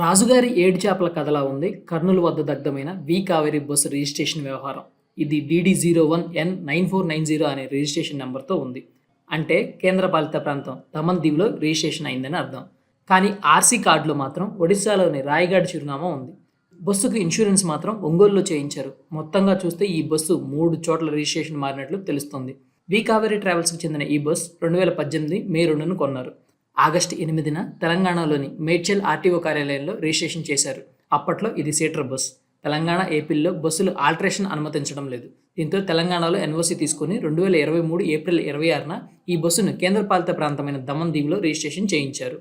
రాజుగారి ఏడు చేపల కథలా ఉంది. కర్నూలు వద్ద దగ్ధమైన వి కావేరీ బస్సు రిజిస్ట్రేషన్ వ్యవహారం. ఇది DD zero one N nine four nine zero అనే రిజిస్ట్రేషన్ నెంబర్తో ఉంది. అంటే కేంద్రపాలిత ప్రాంతం దమన్ దీవ్లో రిజిస్ట్రేషన్ అయిందని అర్థం. కానీ ఆర్సీ కార్డులో మాత్రం ఒడిశాలోని రాయగఢ్ చిరునామా ఉంది. బస్సుకు ఇన్సూరెన్స్ మాత్రం ఒంగోలులో చేయించారు. మొత్తంగా చూస్తే ఈ బస్సు మూడు చోట్ల రిజిస్ట్రేషన్ మారినట్లు తెలుస్తోంది. వి కావేరీ ట్రావెల్స్కి చెందిన ఈ బస్ రెండు వేల పద్దెనిమిది మే రెండును కొన్నారు. ఆగస్టు ఎనిమిదిన తెలంగాణలోని మేడ్చల్ ఆర్టీఓ కార్యాలయంలో రిజిస్ట్రేషన్ చేశారు. అప్పట్లో ఇది సీటర్ బస్. తెలంగాణ ఏపీల్లో బస్సులు ఆల్టరేషన్ అనుమతించడం లేదు. దీంతో తెలంగాణలో ఎన్ఓసీ తీసుకుని రెండు వేల ఇరవై మూడు ఏప్రిల్ ఇరవై ఆరున ఈ బస్సును కేంద్రపాలిత ప్రాంతమైన దమన్ దీవ్లో రిజిస్ట్రేషన్ చేయించారు.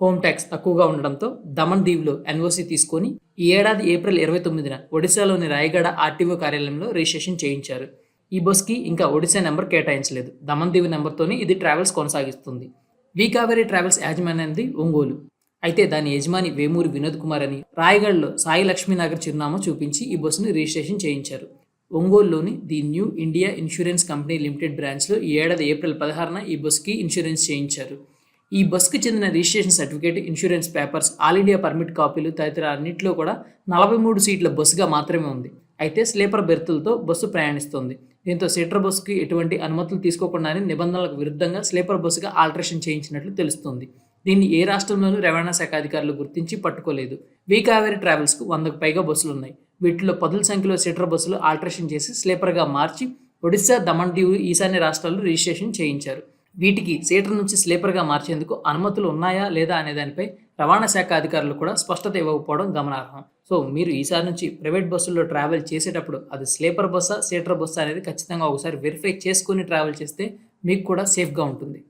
హోమ్ ట్యాక్స్ తక్కువగా ఉండడంతో దమన్ దీవ్లో ఎన్ఓసీ తీసుకొని ఈ ఏడాది ఏప్రిల్ ఇరవై తొమ్మిదిన ఒడిశాలోని రాయగడ ఆర్టీఓ కార్యాలయంలో రిజిస్ట్రేషన్ చేయించారు. ఈ బస్కి ఇంకా ఒడిశా నెంబర్ కేటాయించలేదు. దమన్ దీవ్ నెంబర్తోనే ఇది ట్రావెల్స్ కొనసాగిస్తుంది. వి కావేరీ ట్రావెల్స్ యాజమాన్యాన్ని ఒంగోలు. అయితే దాని యజమాని వేమూరి వినోద్ కుమార్ అని రాయగఢ్లో సాయి లక్ష్మీనగర్ చిరునామా చూపించి ఈ బస్సును రిజిస్ట్రేషన్ చేయించారు. ఒంగోలులోని the New India insurance company limited బ్రాంచ్లో ఈ ఏడాది ఏప్రిల్ పదహారున ఈ బస్సుకి ఇన్సూరెన్స్ చేయించారు. ఈ బస్సుకు చెందిన registration certificate insurance papers all India permit కాపీలు తదితర అన్నింటిలో కూడా నలభై మూడు సీట్ల బస్సుగా మాత్రమే ఉంది. అయితే స్లీపర్ బెర్తులతో బస్సు ప్రయాణిస్తోంది. దీంతో సీటర్ బస్సుకి ఎటువంటి అనుమతులు తీసుకోకుండానే నిబంధనలకు విరుద్ధంగా స్లీపర్ బస్సుగా ఆల్టరేషన్ చేయించినట్లు తెలుస్తోంది. దీన్ని ఏ రాష్ట్రంలోనూ రవాణా శాఖ అధికారులు గుర్తించి పట్టుకోలేదు. వీకావేరి కావేరీ ట్రావెల్స్కు వందకు పైగా బస్సులు ఉన్నాయి వీటిలో పదుల సంఖ్యలో సీటర్ బస్సులు ఆల్టరేషన్ చేసి స్లీపర్గా మార్చి ఒడిశా దమన్ దీవు ఈశాన్య రాష్ట్రాల్లో రిజిస్ట్రేషన్ చేయించారు. వీటికి సీటర్ నుంచి స్లీపర్గా మార్చేందుకు అనుమతులు ఉన్నాయా లేదా అనే దానిపై రవాణా శాఖ అధికారులు కూడా స్పష్టత ఇవ్వకపోవడం గమనార్హం. సో మీరు ఈసారి నుంచి ప్రైవేట్ బస్సుల్లో ట్రావెల్ చేసేటప్పుడు అది స్లీపర్ బస్సా సీటర్ బస్సా అనేది ఖచ్చితంగా ఒకసారి వెరిఫై చేసుకుని ట్రావెల్ చేస్తే మీకు కూడా సేఫ్గా ఉంటుంది.